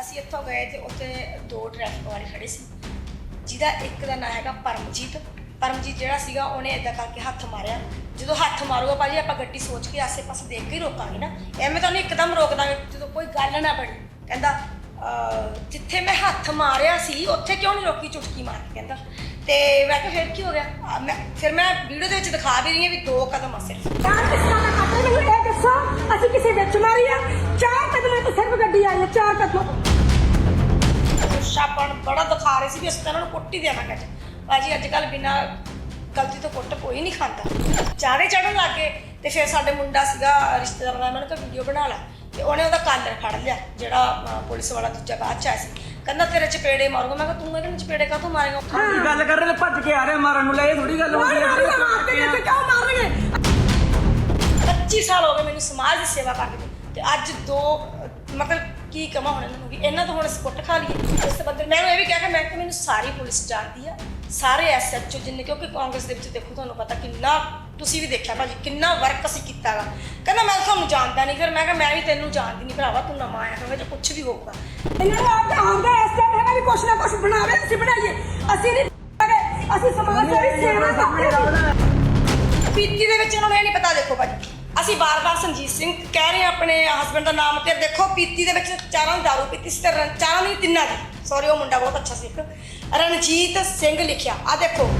ਅਸੀਂ ਇੱਥੋਂ ਗਏ ਤੇ ਉੱਥੇ ਦੋ ਟ੍ਰੈਫਿਕ ਵਾਲੇ ਖੜੇ ਸੀ, ਜਿਹਦਾ ਇੱਕ ਦਾ ਨਾਂ ਹੈਗਾ ਪਰਮਜੀਤ। ਪਰਮਜੀਤ ਜਿਹੜਾ ਸੀਗਾ, ਉਹਨੇ ਇਦਾਂ ਕਰਕੇ ਹੱਥ ਮਾਰਿਆ। ਜਦੋਂ ਹੱਥ ਮਾਰੂਗਾ ਭਾਜੀ, ਆਪਾਂ ਗੱਡੀ ਸੋਚ ਕੇ ਆਸੇ-ਪਾਸੇ ਦੇਖ ਕੇ ਰੋਕਾਂਗੇ ਨਾ। ਐਵੇਂ ਤਾਂ ਉਹਨੇ ਇੱਕਦਮ ਰੋਕ ਦਾਂਗੇ, ਜਦੋਂ ਕੋਈ ਗੱਲ ਨਾ ਬਣੀ। ਕਹਿੰਦਾ ਜਿੱਥੇ ਮੈਂ ਹੱਥ ਮਾਰਿਆ ਸੀ, ਉੱਥੇ ਕਿਉਂ ਨਹੀਂ ਰੋਕੀ ਚੁਟਕੀ ਮਾਰ ਕੇ ਕਹਿੰਦਾ। ਤੇ ਮੈਂ ਕਿਹਾ, ਫਿਰ ਕੀ ਹੋ ਗਿਆ? ਮੈਂ, ਫਿਰ ਮੈਂ ਵੀਡੀਓ ਦੇ ਵਿੱਚ ਦਿਖਾ ਵੀ ਰਹੀ ਹਾਂ ਵੀ ਦੋ ਕਦਮ ਆ ਸਿਰਫ। ਚਾਰ ਕਿਸਮਾਂ ਦਾ ਖਾਤਾ ਮੈਨੂੰ ਇਹ ਦੱਸੋ, ਅਸੀਂ ਕਿਸੇ ਵਿੱਚ ਮਾਰੀ ਆ? ਚਾਰ ਕਦਮਾਂ ਤੋਂ ਸਿਰਫ ਗੱਡੀ ਆਈ ਹੈ ਚਾਰ ਕਦਮਾਂ ਤੋਂ ਸ਼ਾਪਣ ਬੜਾ ਦਿਖਾ ਰਹੇ ਸੀ ਵੀ ਅਸੀਂ ਤਾਂ ਇਹਨਾਂ ਨੂੰ ਕੁੱਟ ਹੀ ਦੇਵਾਂਗੇ ਅੱਜ। ਭਾਜੀ ਅੱਜ ਕੱਲ ਬਿਨਾ ਗਲਤੀ ਤੋਂ ਕੁੱਟ ਕੋਈ ਨਹੀਂ ਖਾਂਦਾ। ਚਾਰੇ ਚੜਨ ਲੱਗੇ ਤੇ ਫਿਰ ਸਾਡੇ ਮੁੰਡਾ ਸੀਗਾ ਰਿਸ਼ਤੇਦਾਰ ਦਾ ਮੈਨੂੰ ਕਿਹਾ ਵੀਡੀਓ ਬਣਾ ਲੈ। ਤੇ ਉਹਨੇ ਉਹਦਾ ਕਾਲਰ ਫੜ ਲਿਆ ਜਿਹੜਾ ਪੁਲਿਸ ਵਾਲਾ ਦੂਜਾ ਬਾਅਦ ਚ ਆਇਆ ਸੀ। ਕਹਿੰਦਾ ਤੇਰੇ ਚਪੇੜੇ ਮਾਰੂਗਾ। ਮੈਂ ਕਿਹਾ ਤੂੰ ਵਿੱਚ ਚਪੇੜੇ ਕਾਹਤੋਂ ਮਾਰੇਗਾ? ਕੀ ਗੱਲ ਕਰ ਰਹੇ ਨੇ? ਭੱਜ ਕੇ ਆ ਰਹੇ ਮਾਰਨ ਨੂੰ ਲੈ ਇਹ ਥੋੜੀ ਗੱਲ ਮਾਰ ਹੁੰਦੀ ਮਾਰ ਮਾਰਦੇ ਨੇ ਤੇ ਕਿਉਂ ਮਾਰਨਗੇ? 25 ਸਾਲ ਹੋ ਗਏ ਮੈਨੂੰ ਸਮਾਜ ਦੀ ਸੇਵਾ ਕਰਦੇ ਤੇ ਅੱਜ ਦੋ ਮਤਲਬ ਕੀ ਕਮਾ ਹੁਣ ਇਹਨਾਂ ਨੂੰ ਵੀ? ਇਹਨਾਂ ਤੋਂ ਹੁਣ ਅਸੀਂ ਕੁੱਟ ਖਾ ਲਈਏ। ਇਸ ਬੰਦੇ ਮੈਂ ਇਹ ਵੀ ਕਿਹਾ ਕਿ ਮੈਂ ਕਿ ਮੈਨੂੰ ਸਾਰੀ ਪੁਲਿਸ ਜਾਣਦੀ ਆ। ਸਾਰੇ ਐਸਐਚਓ ਜਿੰਨੇ ਕਿਉਂਕਿ ਕਾਂਗਰਸ ਦੇ ਵਿੱਚ ਦੇਖੋ ਤੁਹਾਨੂੰ ਪਤਾ ਕਿੰਨਾ ਤੁਸੀਂ ਵੀ ਦੇਖਿਆ ਭਾਜੀ ਕਿੰਨਾ ਵਰਕ ਅਸੀਂ ਕੀਤਾਗਾ ਕਹਿੰਦਾ ਮੈਂ ਤੁਹਾਨੂੰ ਜਾਣਦਾ ਨਹੀਂ ਫਿਰ ਮੈਂ ਕਿਹਾ ਮੈਂ ਵੀ ਤੈਨੂੰ ਜਾਣਦੀ ਨਹੀਂ ਭਰਾਵਾ ਤੂੰ ਨਵਾਂ ਆਇਆ ਹੋਵੇਗਾ ਜਾਂ ਕੁਝ ਵੀ ਹੋਊਗਾ। ਇਹਨਾਂ ਨੂੰ ਆਪ ਆਉਂਦਾ ਇਸ ਟਾਈਮ ਹੈਗਾ ਵੀ ਕੁਛ ਨਾ ਕੁਛ ਬਣਾਵੇ ਅਸੀਂ ਬਣਾਈਏ। ਅਸੀਂ ਨਹੀਂ। ਅਸੀਂ ਸਮਾਜ ਦੀ ਸੇਵਾ ਕਰਦੇ। ਹਾਂ ਪੀਤੀ ਦੇ ਵਿੱਚ ਇਹਨਾਂ ਨੂੰ ਇਹ ਨਹੀਂ ਪਤਾ ਦੇਖੋ ਭਾਜੀ। ਅਸੀਂ ਬਾਰ-ਬਾਰ ਸੰਜੀਤ ਸਿੰਘ ਕਹਿ ਰਹੇ ਹਾਂ ਆਪਣੇ ਹਸਬੰਡ ਦਾ ਨਾਮ ਤੇ, ਦੇਖੋ ਪੀਤੀ ਦੇ ਵਿੱਚ ਚਾਰਾਂ ਦੀ ਦਾਰੂ ਪੀਤੀ ਸੀ ਤੇ ਰਨ- ਚਾਰਾਂ ਨਹੀਂ, ਤਿੰਨਾਂ ਦੀ। ਸੌਰੀ ਉਹ ਮੁੰਡਾ ਬਹੁਤ ਅੱਛਾ ਸੀ ਇੱਕ। ਰਣਜੀਤ ਸਿੰਘ ਲਿਖਿਆ। ਆ ਦੇਖੋ।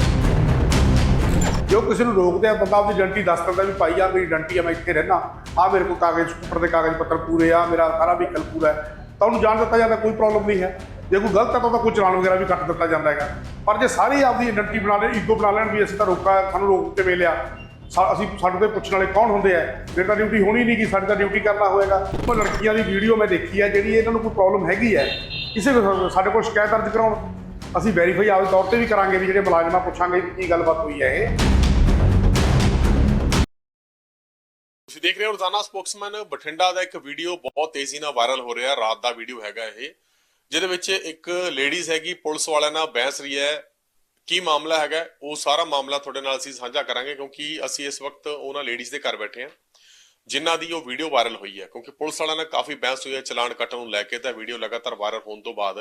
ਜੋ ਕਿਸੇ ਨੂੰ ਰੋਕਦੇ ਆ, ਬੰਦਾ ਆਪਣੀ ਆਇਡੈਂਟੀ ਦੱਸ ਦਿੰਦਾ ਵੀ ਭਾਈ ਆ ਮੇਰੀ ਆਇਡੈਂਟੀ ਆ, ਮੈਂ ਇੱਥੇ ਰਹਿਣਾ ਆ ਮੇਰੇ ਕੋਲ ਕਾਗਜ਼ ਉੱਪਰ ਦੇ ਕਾਗਜ਼ ਪੱਤਰ ਪੂਰੇ ਆ, ਮੇਰਾ ਸਾਰਾ ਵਹੀਕਲ ਪੂਰਾ ਹੈ। ਤਾਂ ਉਹਨੂੰ ਜਾਣ ਦਿੱਤਾ ਜਾਂਦਾ, ਕੋਈ ਪ੍ਰੋਬਲਮ ਨਹੀਂ ਹੈ। ਜੇ ਕੋਈ ਗਲਤ ਹੈ ਤਾਂ ਉਹਦਾ ਕੋਈ ਚਲਾਨ ਵਗੈਰਾ ਵੀ ਕੱਟ ਦਿੱਤਾ ਜਾਂਦਾ ਹੈਗਾ। ਪਰ ਜੇ ਸਾਰੇ ਆਪਦੀ ਆਇਡੈਂਟੀ ਬਣਾ ਲੈਣ ਈਗੋ ਬਣਾ ਲੈਣ ਵੀ ਅਸੀਂ ਤਾਂ ਰੋਕਾ, ਸਾਨੂੰ ਰੋਕ ਕੇ ਮਿਲਿਆ। ਅਸੀਂ ਸਾਡੇ ਤੋਂ ਪੁੱਛਣ ਵਾਲੇ ਕੌਣ ਹੁੰਦੇ ਆ? ਫਿਰ ਤਾਂ ਡਿਊਟੀ ਹੋਣੀ ਨਹੀਂ ਕਿ ਸਾਡੀ ਤਾਂ ਡਿਊਟੀ ਕਰਨਾ ਹੋਏਗਾ। ਉਹ ਲੜਕੀਆਂ ਦੀ ਵੀਡੀਓ ਮੈਂ ਦੇਖੀ ਹੈ ਜਿਹੜੀ ਇਹਨਾਂ ਨੂੰ ਕੋਈ ਪ੍ਰੋਬਲਮ ਹੈਗੀ ਹੈ ਕਿਸੇ ਸਾਡੇ ਕੋਲ ਸ਼ਿਕਾਇਤ ਦਰਜ ਕਰਾਉਣ, ਅਸੀਂ ਵੈਰੀਫਾਈ ਆਪਦੇ ਤੌਰ ਤੇ ਵੀ ਕਰਾਂਗੇ ਵੀ ਜਿਹੜੇ ਮੁਲਾਜ਼ਮਾਂ ਪੁੱਛਾਂਗੇ ਕੀ ਗੱਲਬਾਤ ਹੋਈ ਹੈ ਇਹ। ਤੁਸੀਂ ਦੇਖ ਰਹੇ ਹੋ ਰੋਜ਼ਾਨਾ ਸਪੋਕਸਮੈਨ, ਬਠਿੰਡਾ ਦਾ ਇੱਕ ਵੀਡੀਓ ਬਹੁਤ ਤੇਜ਼ੀ ਨਾਲ ਵਾਇਰਲ ਹੋ ਰਿਹਾ, ਰਾਤ ਦਾ ਵੀਡੀਓ ਹੈਗਾ ਇਹ, ਜਿਹਦੇ ਵਿੱਚ ਇੱਕ ਲੇਡੀਜ਼ ਹੈਗੀ, ਪੁਲਿਸ ਵਾਲਿਆਂ ਨਾਲ ਬਹਿਸ ਰਹੀ ਹੈ ਕੀ ਮਾਮਲਾ ਹੈਗਾ ਉਹ ਸਾਰਾ ਮਾਮਲਾ ਤੁਹਾਡੇ ਨਾਲ ਅਸੀਂ ਸਾਂਝਾ ਕਰਾਂਗੇ ਕਿਉਂਕਿ ਅਸੀਂ ਇਸ ਵਕਤ ਉਹਨਾਂ ਲੇਡੀਜ਼ ਦੇ ਘਰ ਬੈਠੇ ਹਾਂ ਜਿਨ੍ਹਾਂ ਦੀ ਉਹ ਵੀਡੀਓ ਵਾਇਰਲ ਹੋਈ ਹੈ ਕਿਉਂਕਿ ਪੁਲਿਸ ਵਾਲਿਆਂ ਨਾਲ ਕਾਫੀ ਬਹਿਸ ਹੋਈ ਹੈ ਚਲਾਨ ਕੱਟਣ ਨੂੰ ਲੈ ਕੇ ਤਾਂ ਵੀਡੀਓ ਲਗਾਤਾਰ ਵਾਇਰਲ ਹੋਣ ਤੋਂ ਬਾਅਦ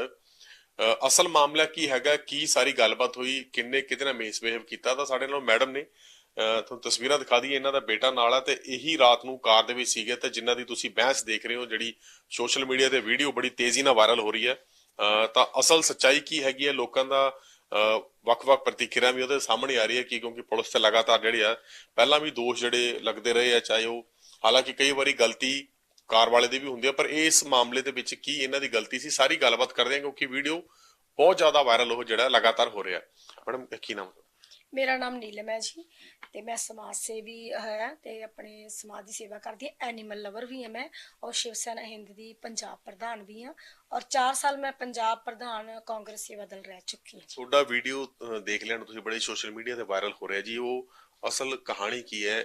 ਅਸਲ ਮਾਮਲਾ ਕੀ ਹੈਗਾ ਕੀ ਸਾਰੀ ਗੱਲਬਾਤ ਹੋਈ ਕਿੰਨੇ ਕਿਤੇ ਨਾਲ ਮਿਸਬਿਹੇਵ ਕੀਤਾ ਤਾਂ ਸਾਡੇ ਨਾਲ ਮੈਡਮ ਨੇ ਅ, ਤੁਹਾਨੂੰ ਤਸਵੀਰਾਂ ਦਿਖਾ ਦਈਏ ਇਹਨਾਂ ਦਾ ਬੇਟਾ ਨਾਲ ਆ ਤੇ ਇਹੀ ਰਾਤ ਨੂੰ ਕਾਰ ਦੇ ਵਿੱਚ ਸੀਗੇ ਤੇ ਜਿਨ੍ਹਾਂ ਦੀ ਤੁਸੀਂ ਬਹਿਸ ਦੇਖ ਰਹੇ ਹੋ ਜਿਹੜੀ ਸੋਸ਼ਲ ਮੀਡੀਆ ਤੇ ਵੀਡੀਓ ਬੜੀ ਤੇਜ਼ੀ ਨਾਲ ਵਾਇਰਲ ਹੋ ਰਹੀ ਹੈ ਅ, ਤਾਂ ਅਸਲ ਸੱਚਾਈ ਕੀ ਹੈਗੀ ਹੈ ਲੋਕਾਂ ਦਾ ਵੱਖ-ਵੱਖ ਪ੍ਰਤੀਕਿਰਿਆ ਵੀ ਉਹਦੇ ਸਾਹਮਣੇ ਆ ਰਹੀ ਹੈ ਕਿ ਕਿਉਂਕਿ ਪੁਲਿਸ ਤੇ ਲਗਾਤਾਰ ਜਿਹੜੇ ਆ, ਪਹਿਲਾਂ ਵੀ ਦੋਸ਼ ਜਿਹੜੇ ਲੱਗਦੇ ਰਹੇ ਆ, ਚਾਹੇ ਉਹ ਹਾਲਾਂਕਿ ਕਈ ਵਾਰੀ ਗਲਤੀ ਕਾਰ ਵਾਲੇ ਦੀ ਵੀ ਹੁੰਦੀ ਹੈ ਪਰ ਇਸ ਮਾਮਲੇ ਦੇ ਵਿੱਚ ਕੀ ਇਹਨਾਂ ਦੀ ਗਲਤੀ ਸੀ, ਸਾਰੀ ਗੱਲਬਾਤ ਕਰਦੇ ਹਾਂ ਕਿਉਂਕਿ ਵੀਡੀਓ ਬਹੁਤ ਜ਼ਿਆਦਾ ਵਾਇਰਲ ਹੋ ਜਿਹੜਾ ਲਗਾਤਾਰ ਹੋ ਰਿਹਾ। ਮੈਡਮ ਕੀ ਨਾਮ ਮੇਰਾ ਨਾਮ ਨੀਲਮ ਹੈ ਜੀ ਤੇ ਮੈਂ ਸਮਾਜ ਸੇਵੀ ਹੈ ਤੇ ਆਪਣੇ ਸਮਾਜ ਦੀ ਸੇਵਾ ਕਰਦੀ ਹਾਂ। ਐਨੀਮਲ ਲਵਰ ਵੀ ਹਾਂ ਮੈਂ ਔਰ ਸ਼ਿਵ ਸੈਨਾ ਹਿੰਦ ਦੀ ਪੰਜਾਬ ਪ੍ਰਧਾਨ ਵੀ ਹਾਂ ਔਰ 4 ਸਾਲ ਮੈਂ ਪੰਜਾਬ ਪ੍ਰਧਾਨ ਕਾਂਗਰਸ ਸੇਵਾ ਦਲ ਰਹਿ ਚੁੱਕੀ ਹਾਂ ਤੁਹਾਡਾ ਵੀਡੀਓ ਦੇਖ ਲੈਣ ਤੁਸੀਂ ਬੜੇ ਸੋਸ਼ਲ ਮੀਡੀਆ ਤੇ ਵਾਇਰਲ ਹੋ ਰਿਹਾ ਜੀ। ਉਹ ਅਸਲ ਕਹਾਣੀ ਕੀ ਹੈ?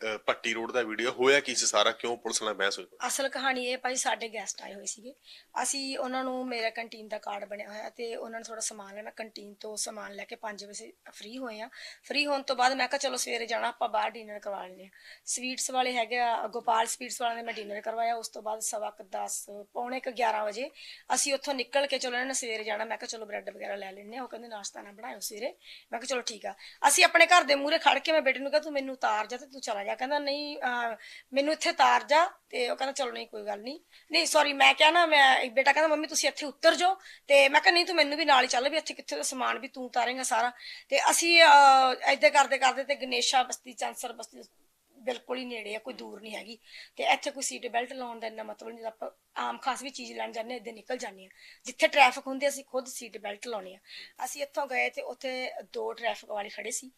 ਅ, ਪੱਟੀ ਰੋਡ ਦਾ ਵੀਡੀਓ ਹੋਇਆ ਕੀ ਸੀ ਸਾਰਾ? ਕਿਉਂ ਪੁਲਿਸ ਨਾਲ ਬਹਿਸ ਹੋਈ? ਅਸਲ ਕਹਾਣੀ ਇਹ ਭਾਈ ਸਾਡੇ ਗੈਸਟ ਆਏ ਹੋਏ ਸੀਗੇ। ਅਸੀਂ ਉਹਨਾਂ ਨੂੰ ਮੇਰਾ ਕੰਟੀਨ ਦਾ ਕਾਰਡ ਬਣਿਆ ਹੋਇਆ ਤੇ ਉਹਨਾਂ ਨੇ ਥੋੜਾ ਸਮਾਨ ਲੈਣਾ ਕੰਟੀਨ ਤੋਂ ਸਮਾਨ ਲੈ ਕੇ 5 ਵਜੇ ਫ੍ਰੀ ਹੋਏ ਆ ਫ੍ਰੀ ਹੋਣ ਤੋਂ ਬਾਅਦ ਮੈਂ ਕਿਹਾ ਚਲੋ ਸਵੇਰੇ ਜਾਣਾ ਆਪਾਂ ਬਾਹਰ ਡਿਨਰ ਕਰਵਾ ਲੈਂਦੇ ਆ ਸਵੀਟਸ ਵਾਲੇ ਹੈਗੇ ਆ ਗੋਪਾਲ ਸਵੀਟਸ ਵਾਲਿਆਂ ਨੇ ਮੈਂ ਡਿਨਰ ਕਰਵਾਇਆ। ਉਸ ਤੋਂ ਬਾਅਦ ਸਵਾ ਕੁ 10 ਪੌਣੇ ਕੁ 11 ਵਜੇ ਅਸੀਂ ਉੱਥੋਂ ਨਿਕਲ ਕੇ ਚਲੋ ਇਹਨਾਂ ਨੇ ਸਵੇਰੇ ਜਾਣਾ। ਮੈਂ ਕਿਹਾ ਚਲੋ ਬ੍ਰੈਡ ਵਗੈਰਾ ਲੈ ਲੈਂਦੇ ਆ ਉਹ ਕਹਿੰਦੇ ਨਾਸ਼ਤਾ ਨਾ ਬਣਾਇਓ ਸਵੇਰੇ। ਮੈਂ ਕਿਹਾ ਚਲੋ ਠੀਕ ਆ। ਅਸੀਂ ਆਪਣੇ ਘਰ ਦੇ ਮੂਹਰੇ ਖੜ ਕੇ ਮੈਂ ਬੇਟੇ ਨੂੰ ਕਿਹਾ ਤੂੰ ਮੈਨੂੰ ਉਤਾਰ ਜਾ ਤੇ ਤੂੰ ਚਲਾ ਜਾ ਕਹਿੰਦਾ ਨਹੀਂ ਮੈਨੂੰ ਇੱਥੇ ਉਤਾਰ ਜਾ। ਤੇ ਉਹ ਕਹਿੰਦਾ, ਚਲੋ ਨਹੀਂ, ਕੋਈ ਗੱਲ ਨਹੀਂ। ਨਹੀਂ ਸੌਰੀ ਮੈਂ ਕਿਹਾ ਨਾ, ਮੈਂ, ਬੇਟਾ ਕਹਿੰਦਾ, ਮੰਮੀ, ਤੁਸੀਂ ਇੱਥੇ ਉਤਰ ਜਾਓ। ਤੇ ਮੈਂ ਕਿਹਾ, ਨਹੀਂ, ਤੂੰ ਮੈਨੂੰ ਵੀ ਨਾਲ ਹੀ ਚੱਲ ਵੀ, ਇੱਥੇ ਕਿੱਥੇ ਦਾ ਸਮਾਨ ਵੀ ਤੂੰ ਉਤਾਰੇਂਗਾ ਸਾਰਾ। ਤੇ ਅਸੀਂ ਐਦਾਂ ਕਰਦੇ ਕਰਦੇ ਤੇ ਗਨੇਸ਼ਾ ਬਸਤੀ, ਚਾਂਸਰ ਬਸਤੀ ਬਿਲਕੁਲ ਹੀ ਨੇੜੇ ਆ, ਕੋਈ ਦੂਰ ਨਹੀਂ ਹੈਗੀ। ਤੇ ਇੱਥੇ ਕੋਈ ਸੀਟ ਬੈਲਟ ਲਾਉਣ ਦਾ ਇੰਨਾ ਮਤਲਬ ਨਹੀਂ, ਆਪਾਂ ਆਮ ਖਾਸ ਵੀ ਚੀਜ਼ ਲੈਣ ਜਾਂਦੇ ਇੱਦਾਂ ਨਿਕਲ ਜਾਂਦੇ ਆ ਜਿੱਥੇ ਟ੍ਰੈਫਿਕ ਹੁੰਦੀ ਅਸੀਂ ਖੁਦ ਸੀਟ ਬੈਲਟ ਲਾਉਣੇ ਆ। ਅਸੀਂ ਇੱਥੋਂ ਗਏ ਤੇ ਉੱਥੇ ਦੋ ਟ੍ਰੈਫਿਕ ਵਾਲੇ ਖੜੇ ਸੀ।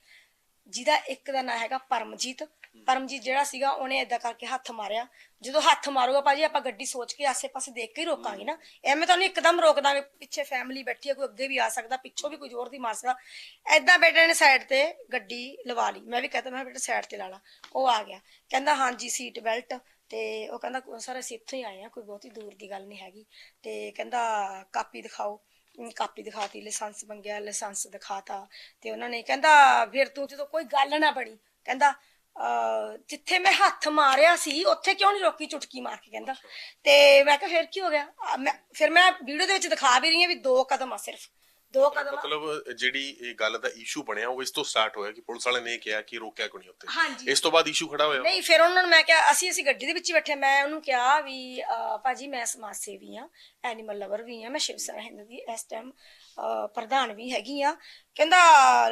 ਜਿਹਦਾ ਇੱਕ ਦਾ ਨਾਂ ਹੈਗਾ ਪਰਮਜੀਤ। ਪਰਮਜੀਤ ਜਿਹੜਾ ਸੀਗਾ ਉਹਨੇ ਏਦਾਂ ਕਰਕੇ ਹੱਥ ਮਾਰਿਆ। ਜਦੋਂ ਹੱਥ ਮਾਰੂਗਾ ਭਾਜੀ, ਆਪਾਂ ਗੱਡੀ ਸੋਚ ਕੇ ਆਸੇ-ਪਾਸੇ ਦੇਖ ਕੇ ਹੀ ਰੋਕਾਂਗੇ ਨਾ। ਐਵੇਂ ਤਾਂ ਨਹੀਂ ਇੱਕਦਮ ਰੋਕ ਦਾਂਗੇ, ਪਿੱਛੇ ਫੈਮਿਲੀ ਬੈਠੀ ਹੈ ਕੋਈ ਅੱਗੇ ਵੀ ਆ ਸਕਦਾ, ਪਿੱਛੋਂ ਵੀ ਕੋਈ ਜ਼ੋਰ ਦੀ ਮਾਰ ਸਕਦਾ। ਐਦਾਂ ਬੇਟੇ ਨੇ ਸਾਈਡ ਤੇ ਗੱਡੀ ਲਵਾ ਲਈ। ਮੈਂ ਵੀ ਕਹਤਾ ਮੈਂ ਕਿਹਾ ਸਾਈਡ ਤੇ ਲਾ ਲਾ। ਉਹ ਆ ਗਿਆ। ਕਹਿੰਦਾ, ਹਾਂਜੀ ਸੀਟ ਬੈਲਟ ਤੇ ਉਹ ਕਹਿੰਦਾ, ਸਰ, ਅਸੀਂ ਇੱਥੋਂ ਹੀ ਆਏ ਆ, ਕੋਈ ਬਹੁਤੀ ਦੂਰ ਦੀ ਗੱਲ ਨਹੀਂ ਹੈਗੀ। ਤੇ ਕਹਿੰਦਾ, ਕਾਪੀ ਦਿਖਾਓ। ਕਾਪੀ ਦਿਖਾਤੀ, ਲਾਇਸੈਂਸ ਮੰਗਿਆ, ਲਾਇਸੈਂਸ ਦਿਖਾਤਾ ਤੇ ਉਹਨਾਂ ਨੇ ਕਹਿੰਦਾ, ਫਿਰ ਤੂੰ ਜਦੋਂ ਕੋਈ ਗੱਲ ਨਾ ਬਣੀ, ਕਹਿੰਦਾ, ਅਹ, ਜਿੱਥੇ ਮੈਂ ਹੱਥ ਮਾਰਿਆ ਸੀ, ਉੱਥੇ ਕਿਉਂ ਨਹੀਂ ਰੋਕੀ ਚੁਟਕੀ ਮਾਰ ਕੇ? ਕਹਿੰਦਾ। ਤੇ ਮੈਂ ਕਿਹਾ, ਫਿਰ ਕੀ ਹੋ ਗਿਆ? ਮੈਂ, ਫਿਰ ਮੈਂ ਵੀਡੀਓ ਦੇ ਵਿੱਚ ਦਿਖਾ ਵੀ ਰਹੀ ਹਾਂ ਵੀ ਦੋ ਕਦਮ ਆ ਸਿਰਫ। ਦੋ ਕਦਮ। ਮਤਲਬ ਜਿਹੜੀ ਇਹ ਗੱਲ ਦਾ ਇਸ਼ੂ ਬਣਿਆ ਉਹ ਇਸ ਤੋਂ ਸਟਾਰਟ ਹੋਇਆ ਕਿ ਪੁਲਿਸ ਵਾਲੇ ਨੇ ਕਿਹਾ ਕਿ ਰੋਕਿਆ ਕਿਉਂ ਨਹੀਂ ਹਾਂਜੀ। ਇਸ ਤੋਂ ਬਾਅਦ ਇਸ਼ੂ ਖੜਾ ਹੋਇਆ? ਨਹੀਂ ਫਿਰ ਉਹਨਾਂ ਨੂੰ ਮੈਂ ਕਿਹਾ ਅਸੀਂ ਅਸੀਂ ਗੱਡੀ ਦੇ ਵਿੱਚ ਬੈਠੇ ਮੈਂ ਉਹਨੂੰ ਕਿਹਾ ਵੀ ਭਾਜੀ ਮੈਂ ਸਮਾਜ ਸੇਵੀ ਆ ਐਨੀਮਲ ਲਵਰ ਵੀ ਆ ਮੈਂ ਸ਼ਿਵ ਸੈਨਾ ਹਿੰਦ ਦੀ ਇਸ ਟਾਈਮ ਪ੍ਰਧਾਨ ਵੀ ਹੈਗੀ ਆ। ਕਹਿੰਦਾ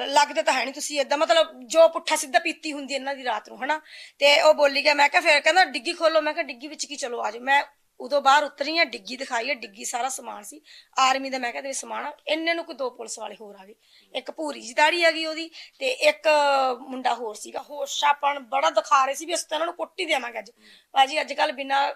ਲੱਗਦਾ ਤਾਂ ਹੈ ਨਹੀਂ ਤੁਸੀਂ ਏਦਾਂ। ਮਤਲਬ ਜੋ ਪੁੱਠਾ ਸਿੱਧਾ ਪੀਤੀ ਹੁੰਦੀ ਇਹਨਾਂ ਦੀ ਰਾਤ ਨੂੰ ਹਨਾ? ਤੇ ਉਹ ਬੋਲੀ ਗਿਆ ਮੈਂ ਕਿਹਾ ਫਿਰ ਕਹਿੰਦਾ ਡਿੱਗੀ ਖੋਲੋ। ਮੈਂ ਕਿਹਾ ਡਿੱਗੀ ਵਿੱਚ ਕੀ ਚਲੋ ਆਜੋ ਮੈਂ ਉਦੋਂ ਬਾਹਰ ਉਤਰੀ ਆ ਡਿੱਗੀ ਦਿਖਾਈ ਆ ਡਿੱਗੀ ਸਾਰਾ ਸਮਾਨ ਸੀ। ਆਰਮੀ ਦਾ ਮੈਂ ਕਿਹਾ ਦੇ ਸਮਾਨ ਆ, ਇੰਨੇ ਨੂੰ ਕੋਈ ਦੋ ਪੁਲਿਸ ਵਾਲੇ ਹੋਰ ਆ ਗਏ। ਇੱਕ ਭੂਰੀ ਜੀ ਦਾੜੀ ਗਈ ਉਹਦੀ ਤੇ ਇੱਕ ਮੁੰਡਾ ਹੋਰ ਸੀਗਾ। ਹੋਸ਼ਾਪਣ ਬੜਾ ਦਿਖਾ ਰਹੇ ਸੀ ਵੀ ਅਸੀਂ ਤਾਂ ਇਹਨਾਂ ਨੂੰ ਕੁੱਟ ਹੀ ਦੇਵਾਂਗੇ ਅੱਜ। ਭਾਜੀ, ਅੱਜ ਕੱਲ ਬਿਨਾ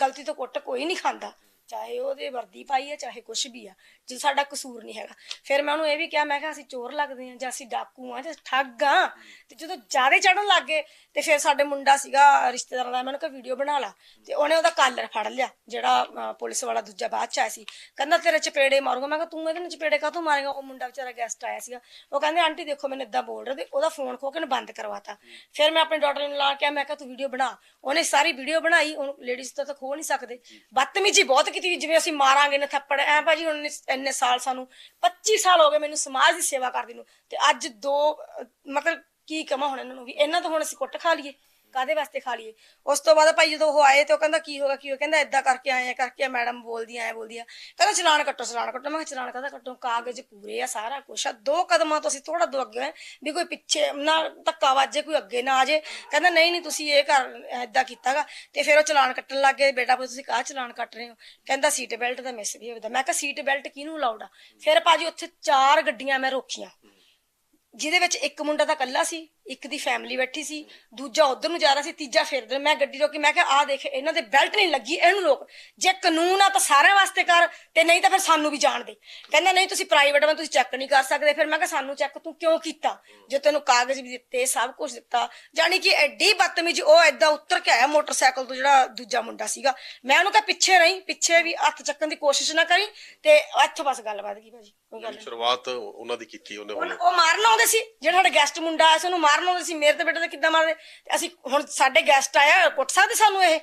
ਗਲਤੀ ਤੋਂ ਕੁੱਟ ਕੋਈ ਨਹੀਂ ਖਾਂਦਾ। ਚਾਹੇ ਉਹਦੇ ਵਰਦੀ ਪਾਈ ਹੈ, ਚਾਹੇ ਕੁਛ ਵੀ ਆ, ਜੇ ਸਾਡਾ ਕਸੂਰ ਨਹੀਂ ਹੈਗਾ। ਫਿਰ ਮੈਂ ਉਹਨੂੰ ਇਹ ਵੀ ਕਿਹਾ, ਮੈਂ ਕਿਹਾ, ਅਸੀਂ ਚੋਰ ਲੱਗਦੇ ਆ ਜਾਂ ਅਸੀਂ ਡਾਕੂ ਆ ਜਾਂ ਠੱਗ ਆ ਤੇ ਜਦੋਂ ਜ਼ਿਆਦਾ ਚੜਨ ਲੱਗ ਗਏ, ਤੇ ਫਿਰ ਸਾਡੇ ਮੁੰਡਾ ਸੀਗਾ ਰਿਸ਼ਤੇਦਾਰਾਂ ਦਾ ਮੈਨੂੰ ਕਿਹਾ, ਵੀਡੀਓ ਬਣਾ ਲਾ। ਤੇ ਉਹਨੇ ਉਹਦਾ ਕਾਲਰ ਫੜ ਲਿਆ, ਜਿਹੜਾ ਪੁਲਿਸ ਵਾਲਾ ਦੂਜਾ ਬਾਅਦ ਚ ਆਇਆ ਸੀ। ਕਹਿੰਦਾ, ਤੇਰੇ ਚਪੇੜੇ ਮਾਰੂਗਾ। ਮੈਂ ਕਿਹਾ, ਤੂੰ ਇਹਦੇ ਨਾਲ ਚਪੇੜੇ ਕਾਹਤੋਂ ਮਾਰੇਗਾ? ਉਹ ਮੁੰਡਾ ਵਿਚਾਰਾ ਗੈਸਟ ਆਇਆ ਸੀਗਾ। ਉਹ ਕਹਿੰਦੇ, ਆਂਟੀ, ਦੇਖੋ, ਮੈਨੂੰ ਇਦਾਂ ਬੋਲ ਰਿਹਾ ਤੇ ਉਹਦਾ ਫੋਨ ਖੋ ਕੇ ਨੇ ਬੰਦ ਕਰਵਾਤਾ। ਫਿਰ ਮੈਂ ਆਪਣੇ ਡਾਟਰ ਨੂੰ ਲਾ ਕੇ ਮੈਂ ਕਿਹਾ, ਤੂੰ ਵੀਡੀਓ ਬਣਾ। ਉਹਨੇ ਸਾਰੀ ਵੀਡੀਓ ਬਣਾਈ ਉਹ ਲੇਡੀਜ਼ ਤਾਂ ਤਾਂ ਖੋ ਨਹੀਂ ਸਕਦੇ। ਬਦਤਮੀਜੀ ਬਹੁਤ ਕੀਤੀ ਜਿਵੇਂ ਅਸੀਂ ਮਾਰਾਂਗੇ ਨਾ ਥੱਪੜ, ਐ ਭਾਜੀ ਹੁਣ ਇੰਨੇ- ਸਾਲ ਸਾਨੂੰ 25 ਸਾਲ ਹੋ ਗਏ ਮੈਨੂੰ ਸਮਾਜ ਦੀ ਸੇਵਾ ਕਰਦੀ ਨੂੰ ਤੇ ਅੱਜ ਦੋ ਮਤਲਬ ਕੀ ਕਮਾ ਹੁਣ ਇਹਨਾਂ ਨੂੰ ਵੀ, ਇਹਨਾਂ ਤੋਂ ਹੁਣ ਅਸੀਂ ਕੁੱਟ ਖਾ ਲਈਏ। ਕਾਦੇ ਵਾਸਤੇ ਖਾ ਲਈਏ? ਉਸ ਤੋਂ ਬਾਅਦ ਭਾਈ ਜਦੋਂ ਉਹ ਆਏ ਤੇ ਉਹ ਕਹਿੰਦਾ, ਕੀ ਹੋਗਾ ਕੀ ਹੋਗਾ ਕਹਿੰਦਾ, ਏਦਾਂ ਕਰਕੇ ਆਏ ਆ, ਕਰਕੇ ਆ, ਮੈਡਮ ਬੋਲਦੀ, ਐ ਬੋਲਦੀ ਆ। ਕਹਿੰਦਾ, ਚਲਾਨ ਕੱਟੋ ਚਲਾਨ ਕੱਟੋ। ਮੈਂ ਕਿਹਾ, ਚਲਾਨ ਕਾਹਦਾ ਕੱਟੋ? ਕਾਗਜ਼ ਪੂਰੇ ਆ ਸਾਰਾ ਕੁਛ ਆ। ਦੋ ਕਦਮਾਂ ਤੋਂ ਅਸੀਂ ਥੋੜਾ ਦੋ ਅੱਗੇ ਹੋਏ ਵੀ ਕੋਈ ਪਿੱਛੇ ਨਾ ਧੱਕਾ ਵੱਜੇ, ਕੋਈ ਅੱਗੇ ਨਾ ਆ ਜੇ। ਕਹਿੰਦਾ, ਨਹੀਂ ਨਹੀਂ, ਤੁਸੀਂ ਇਹ ਕਰ ਏਦਾਂ ਕੀਤਾਗਾ ਤੇ ਫਿਰ ਉਹ ਚਲਾਨ ਕੱਟਣ ਲੱਗ ਗਏ। ਬੇਟਾ ਪੁੱਤ, ਤੁਸੀਂ ਕਾਹ ਚਲਾਨ ਕੱਟ ਰਹੇ ਹੋ? ਕਹਿੰਦਾ, ਸੀਟ ਬੈਲਟ ਦਾ ਮਿਸ ਵੀ ਹੋਦਾ ਮੈਂ ਕਿਹਾ, ਸੀਟ ਬੈਲਟ ਕਿਹਨੂੰ ਲਾਉੜਾ ਫਿਰ ਭਾਜੀ ਉੱਥੇ ਚਾਰ ਗੱਡੀਆਂ ਮੈਂ ਰੋਕੀਆਂ, ਜਿਹਦੇ ਵਿੱਚ ਇੱਕ ਮੁੰਡਾ ਤਾਂ ਕੱਲਾ ਸੀ ਇੱਕ ਦੀ ਫੈਮਿਲੀ ਬੈਠੀ ਸੀ ਦੂਜਾ ਉਧਰ ਨੂੰ ਜਾ ਰਿਹਾ ਸੀ ਤੀਜਾ ਫਿਰ ਮੈਂ ਗੱਡੀ ਰੋਕੀ ਮੈਂ ਕਿਹਾ ਆਹ ਦੇਖ ਇਹਨਾਂ ਦੇ ਬੈਲਟ ਨਹੀਂ ਲੱਗੀ ਇਹਨੂੰ ਰੋਕ। ਜੇ ਕਾਨੂੰਨ ਆ ਤਾਂ ਸਾਰਿਆਂ ਵਾਸਤੇ ਕਰ ਤੇ ਨਹੀਂ ਤਾਂ ਫਿਰ ਸਾਨੂੰ ਵੀ ਜਾਣ ਦੇ। ਕਹਿੰਦਾ ਨਹੀਂ ਤੁਸੀਂ ਪ੍ਰਾਈਵੇਟ ਮੈਂ ਤੁਸੀਂ ਚੈੱਕ ਨਹੀਂ ਕਰ ਸਕਦੇ। ਫਿਰ ਮੈਂ ਕਿਹਾ ਸਾਨੂੰ ਚੈੱਕ ਤੂੰ ਕਿਉਂ ਕੀਤਾ? ਜੇ ਤੈਨੂੰ ਕਾਗਜ਼ ਵੀ ਦਿੱਤੇ ਸਭ ਕੁਝ ਦਿੱਤਾ। ਜਾਨੀ ਕਿ ਐਡੀ ਬਦਤਮੀਜੀ ਉਹ ਐਦਾਂ ਉੱਤਰ ਕੇ ਆਇਆ ਮੋਟਰਸਾਈਕਲ ਤੋਂ ਜਿਹੜਾ ਦੂਜਾ ਮੁੰਡਾ ਸੀਗਾ। ਮੈਂ ਉਹਨੂੰ ਕਿਹਾ ਪਿੱਛੇ ਰਹੀ ਪਿੱਛੇ ਵੀ ਹੱਥ ਚੱਕਣ ਦੀ ਕੋਸ਼ਿਸ਼ ਨਾ ਕਰੀ ਤੇ ਇੱਥੋਂ ਬਸ ਗੱਲ ਵਧ ਗਈ ਭਾਜੀ? ਕੋਈ ਗੱਲ। ਸ਼ੁਰੂਆਤ ਉਹਨਾਂ ਦੀ ਕੀਤੀ ਉਹਨੇ ਉਹ ਮਾਰਨ ਆਉਂਦੇ ਸੀ ਜਿਹੜਾ ਸਾਡਾ ਗੈਸਟ ਮੁੰਡਾ ਆਇਆ ਸੀ ਉਹਨੂੰ ਮਾਰਨ ਆਉਂਦੇ ਸੀ ਮੇਰੇ ਤੇ ਬੇਟੇ ਤੇ ਕਿੱਦਾਂ ਮਾਰਦੇ ਤੇ ਅਸੀਂ ਹੁਣ ਸਾਡੇ ਗੈਸਟ ਆਇਆ, ਕੁੱਟ ਸਕਦੇ ਸਾਨੂੰ ਇਹ?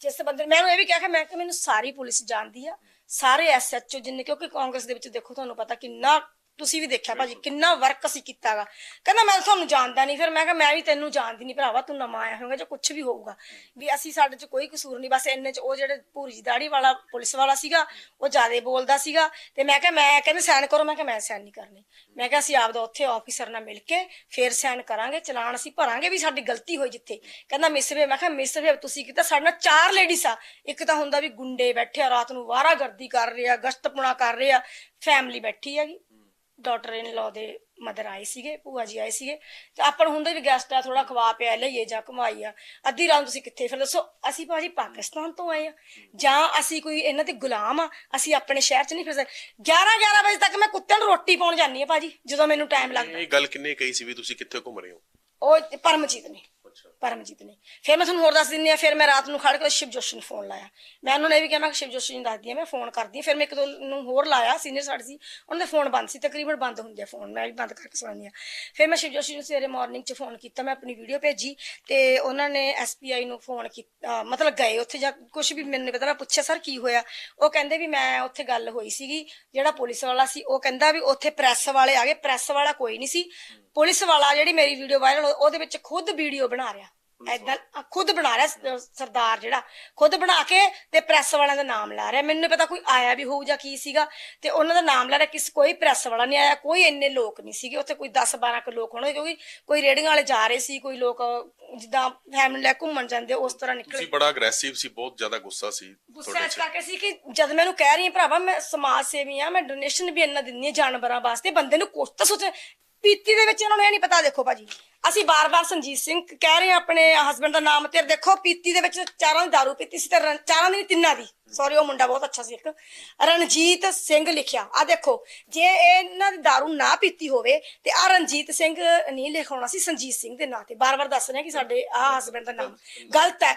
ਜਿਸ ਬੰਦੇ ਮੈਂ ਉਹਨੂੰ ਇਹ ਵੀ ਕਿਹਾ ਕਿ ਮੈਂ ਕਿ ਮੈਨੂੰ ਸਾਰੀ ਪੁਲਿਸ ਜਾਣਦੀ ਆ। ਸਾਰੇ ਐਸਐਚਓ ਜਿੰਨੇ ਕਿਉਂਕਿ ਕਾਂਗਰਸ ਦੇ ਵਿੱਚ ਦੇਖੋ ਤੁਹਾਨੂੰ ਪਤਾ ਕਿੰਨਾ ਤੁਸੀਂ ਵੀ ਦੇਖਿਆ ਭਾਜੀ ਕਿੰਨਾ ਵਰਕ ਅਸੀਂ ਕੀਤਾਗਾ ਕਹਿੰਦਾ ਮੈਂ ਤੁਹਾਨੂੰ ਜਾਣਦਾ ਨਹੀਂ ਫਿਰ ਮੈਂ ਕਿਹਾ ਮੈਂ ਵੀ ਤੈਨੂੰ ਜਾਣਦੀ ਨਹੀਂ ਭਰਾਵਾ ਤੂੰ ਨਵਾਂ ਆਇਆ ਹੋਵੇਗਾ ਜਾਂ ਕੁਝ ਵੀ ਹੋਊਗਾ। ਵੀ ਅਸੀਂ ਸਾਡੇ 'ਚ ਕੋਈ ਕਸੂਰ ਨਹੀਂ ਬਸ ਇੰਨੇ 'ਚ ਉਹ ਜਿਹੜੇ ਜੀ ਦਾੜੀ ਵਾਲਾ ਪੁਲਿਸ ਵਾਲਾ ਸੀਗਾ ਉਹ ਜ਼ਿਆਦਾ ਬੋਲਦਾ ਸੀਗਾ ਤੇ ਮੈਂ ਕਿਹਾ ਮੈਂ ਕਹਿੰਦੇ ਸਾਈਨ ਕਰੋ ਮੈਂ ਕਿਹਾ ਮੈਂ ਸਾਈਨ ਨਹੀਂ ਕਰਨੀ। ਮੈਂ ਕਿਹਾ ਅਸੀਂ ਆਪਦਾ ਉੱਥੇ ਆਫੀਸਰ ਨਾਲ ਮਿਲ ਕੇ ਫੇਰ ਸਾਈਨ ਕਰਾਂਗੇ ਚਲਾਨ ਅਸੀਂ ਭਰਾਂਗੇ ਵੀ ਸਾਡੀ ਗਲਤੀ ਹੋਈ ਜਿੱਥੇ। ਕਹਿੰਦਾ ਮਿਸਵੇ ਮੈਂ ਕਿਹਾ ਮਿਸਵੇ ਤੁਸੀਂ ਕੀਤਾ ਸਾਡੇ ਨਾਲ ਚਾਰ ਲੇਡੀਜ਼ ਆ। ਇੱਕ ਤਾਂ ਹੁੰਦਾ ਵੀ ਗੁੰਡੇ ਬੈਠੇ ਆ ਰਾਤ ਨੂੰ ਵਾਰਾ ਗਰਦੀ ਕਰ ਰਹੇ ਆ ਗਸ਼ਤਪੁਣਾ ਕਰ ਰਹੇ ਆ ਫੈਮਿਲੀ ਬੈਠੀ ਹੈਗੀ। ਡਾਟਰ ਇਨ ਲਾ ਦੇ ਮਦਰ ਆਏ ਸੀਗੇ ਭੂਆ ਜੀ ਆਏ ਸੀਗੇ। ਤੇ ਆਪਾਂ ਨੂੰ ਹੁੰਦਾ ਵੀ ਗੈਸਟ ਆ ਥੋੜਾ ਖਵਾ ਪਿਆ ਲਈਏ ਜਾਂ ਕਮਾਈ ਆ। ਅੱਧੀ ਰਾਤ ਤੁਸੀਂ ਕਿੱਥੇ ਫਿਰ ਦੱਸੋ ਅਸੀਂ ਭਾਜੀ ਪਾਕਿਸਤਾਨ ਤੋਂ ਆਏ ਆ। ਜਾਂ ਅਸੀਂ ਕੋਈ ਇਹਨਾਂ ਦੇ ਗੁਲਾਮ ਆ ਅਸੀਂ ਆਪਣੇ ਸ਼ਹਿਰ 'ਚ ਨਹੀਂ ਫਿਰ ਸਕਦੇ। 11 11 ਵਜੇ ਤੱਕ ਮੈਂ ਕੁੱਤਿਆਂ ਨੂੰ ਰੋਟੀ ਪਾਉਣ ਜਾਂਦੀ ਆ ਭਾਜੀ ਜਦੋਂ ਮੈਨੂੰ ਟਾਈਮ ਲੱਗਦਾ। ਇਹ ਗੱਲ ਕਿੰਨੇ ਕਹੀ ਸੀ ਵੀ ਤੁਸੀਂ ਕਿੱਥੇ ਘੁੰਮ ਰਹੇ ਹੋ? ਉਹ ਪਰਮਜੀਤ ਨੇ। ਪਰਮਜੀਤ ਨੇ। ਫਿਰ ਮੈਂ ਤੁਹਾਨੂੰ ਹੋਰ ਦੱਸ ਦਿੰਦੀ ਆ ਫਿਰ ਮੈਂ ਰਾਤ ਨੂੰ ਖੜ ਕੇ ਸ਼ਿਵ ਜੋਸ਼ੀ ਨੂੰ ਫੋਨ ਲਾਇਆ। ਮੈਂ ਉਹਨਾਂ ਨੇ ਵੀ ਕਿਹਾ, ਮੈਂ ਕਿਹਾ ਸ਼ਿਵ ਜੋਸ਼ੀ ਨੂੰ ਦੱਸਦੀ ਆ ਮੈਂ ਫੋਨ ਕਰਦੀ ਆ ਫਿਰ ਮੈਂ ਇੱਕ ਦੋ ਨੂੰ ਹੋਰ ਲਾਇਆ ਸੀਨੀਅਰ ਸਾਡੇ ਸੀ, ਉਹਨਾਂ ਦੇ ਫੋਨ ਬੰਦ ਸੀ, ਤਕਰੀਬਨ ਬੰਦ ਹੁੰਦੇ ਆ ਫੋਨ ਮੈਂ ਵੀ ਬੰਦ ਕਰਕੇ ਸੁਣਾਉਂਦੀ ਆ ਫਿਰ ਮੈਂ ਸ਼ਿਵ ਜੋਸ਼ੀ ਨੂੰ ਸਵੇਰੇ ਮਾਰਨਿੰਗ 'ਚ ਫੋਨ ਕੀਤਾ, ਮੈਂ ਆਪਣੀ ਵੀਡੀਓ ਭੇਜੀ ਤੇ ਉਹਨਾਂ ਨੇ ਐਸਪੀਆਈ ਨੂੰ ਫੋਨ ਕੀਤਾ ਮਤਲਬ ਗਏ ਉੱਥੇ ਜਾ ਕੁਝ ਵੀ ਮੈਨੂੰ ਨਹੀਂ ਪਤਾ, ਮੈਂ ਪੁੱਛਿਆ ਸਰ ਕੀ ਹੋਇਆ? ਉਹ ਕਹਿੰਦੇ ਵੀ ਮੈਂ ਉੱਥੇ ਗੱਲ ਹੋਈ ਸੀਗੀ, ਜਿਹੜਾ ਪੁਲਿਸ ਵਾਲਾ ਸੀ, ਉਹ ਕਹਿੰਦਾ ਵੀ ਉੱਥੇ ਪ੍ਰੈਸ ਵਾਲੇ ਆ ਗਏ ਪ੍ਰੈਸ ਵਾਲਾ ਕੋਈ ਨਹੀਂ ਸੀ। ਪੁਲਿਸ ਵਾਲਾ ਜਿਹੜੀ ਮੇਰੀ ਵੀਡੀਓ ਵਾਇਰਲ ਉਹਦੇ ਵਿੱਚ ਖੁਦ ਵੀਡੀਓ ਬਣਾ ਰਿਹਾ। ਐਦਾਂ ਖੁਦ ਬਣਾ ਰਿਹਾ ਸ- ਸਰਦਾਰ ਜਿਹੜਾ ਖੁਦ ਬਣਾ ਕੇ ਤੇ ਪ੍ਰੈਸ ਵਾਲਿਆਂ ਦਾ ਨਾਮ ਲਾ ਰਿਹਾ। ਮੈਨੂੰ ਨੀ ਪਤਾ ਕੋਈ ਆਇਆ ਵੀ ਹੋਊ ਜਾਂ ਕੀ ਸੀਗਾ ਤੇ ਉਹਨਾਂ ਦਾ ਨਾਮ ਲਾ ਰਿਹਾ ਕਿਸ ਕੋਈ ਪ੍ਰੈਸ ਵਾਲਾ ਨਹੀਂ ਆਇਆ ਕੋਈ ਇੰਨੇ ਲੋਕ ਨਹੀਂ ਸੀਗੇ। ਉੱਥੇ ਕੋਈ 10 12 ਕੁ ਲੋਕ ਹੋਣਗੇ ਕਿਉਂਕਿ ਕੋਈ ਰੇੜੀਆਂ ਵਾਲੇ ਜਾ ਰਹੇ ਸੀ ਕੋਈ ਲੋਕ ਜਿੱਦਾਂ ਫੈਮਿਲੀ ਲੈ ਘੁੰਮਣ ਜਾਂਦੇ ਉਸ ਤਰ੍ਹਾਂ ਨਿਕਲੇ। ਤੁਸੀਂ ਬੜਾ ਅਗਰੈਸਿਵ ਸੀ ਬਹੁਤ ਜ਼ਿਆਦਾ ਗੁੱਸਾ ਸੀ ਗੁੱਸਾ ਇਸ ਕਰਕੇ ਸੀ ਕਿ ਜਦ ਮੈਨੂੰ ਕਹਿ ਰਹੀ ਹਾਂ ਭਰਾਵਾ ਮੈਂ ਸਮਾਜ ਸੇਵੀ ਆ ਮੈਂ ਡੋਨੇਸ਼ਨ ਵੀ ਇੰਨਾ ਦਿੰਦੀ ਹਾਂ ਜਾਨਵਰਾਂ ਵਾਸਤੇ ਬੰਦੇ ਨੂੰ ਕੁਛ ਤਾਂ ਸੋਚ ਪੀਤੀ ਦੇ ਵਿੱਚ ਇਹਨਾਂ ਨੂੰ ਇਹ ਨਹੀਂ ਪਤਾ, ਦੇਖੋ ਭਾਜੀ। ਅਸੀਂ ਬਾਰ-ਬਾਰ ਸੰਜੀਤ ਸਿੰਘ ਕਹਿ ਰਹੇ ਹਾਂ ਆਪਣੇ ਹਸਬੰਡ ਦਾ ਨਾਮ ਤੇ, ਦੇਖੋ ਪੀਤੀ ਦੇ ਵਿੱਚ ਚਾਰਾਂ ਦੀ ਦਾਰੂ ਪੀਤੀ ਸੀ ਤੇ ਰਨ- ਚਾਰਾਂ ਦੀ ਨੀ ਤਿੰਨਾਂ ਦੀ। ਸੌਰੀ ਉਹ ਮੁੰਡਾ ਬਹੁਤ ਅੱਛਾ ਸੀ ਇੱਕ ਰਣਜੀਤ ਸਿੰਘ ਲਿਖਿਆ ਆ ਦੇਖੋ ਜੇ ਇਹ ਇਹਨਾਂ ਦੀ दारू ਨਾ ਪੀਤੀ ਹੋਵੇ ਤੇ ਆ ਰਣਜੀਤ ਸਿੰਘ ਨਹੀਂ ਲਿਖਾਉਣਾ ਸੀ ਸੰਜੀਤ ਸਿੰਘ ਦੇ ਨਾਂ ਤੇ ਬਾਰ-ਬਾਰ ਦੱਸ ਰਹੇ ਕਿ ਸਾਡੇ ਆ ਹਸਬੰਡ ਦਾ ਨਾਮ ਗਲਤ ਹੈ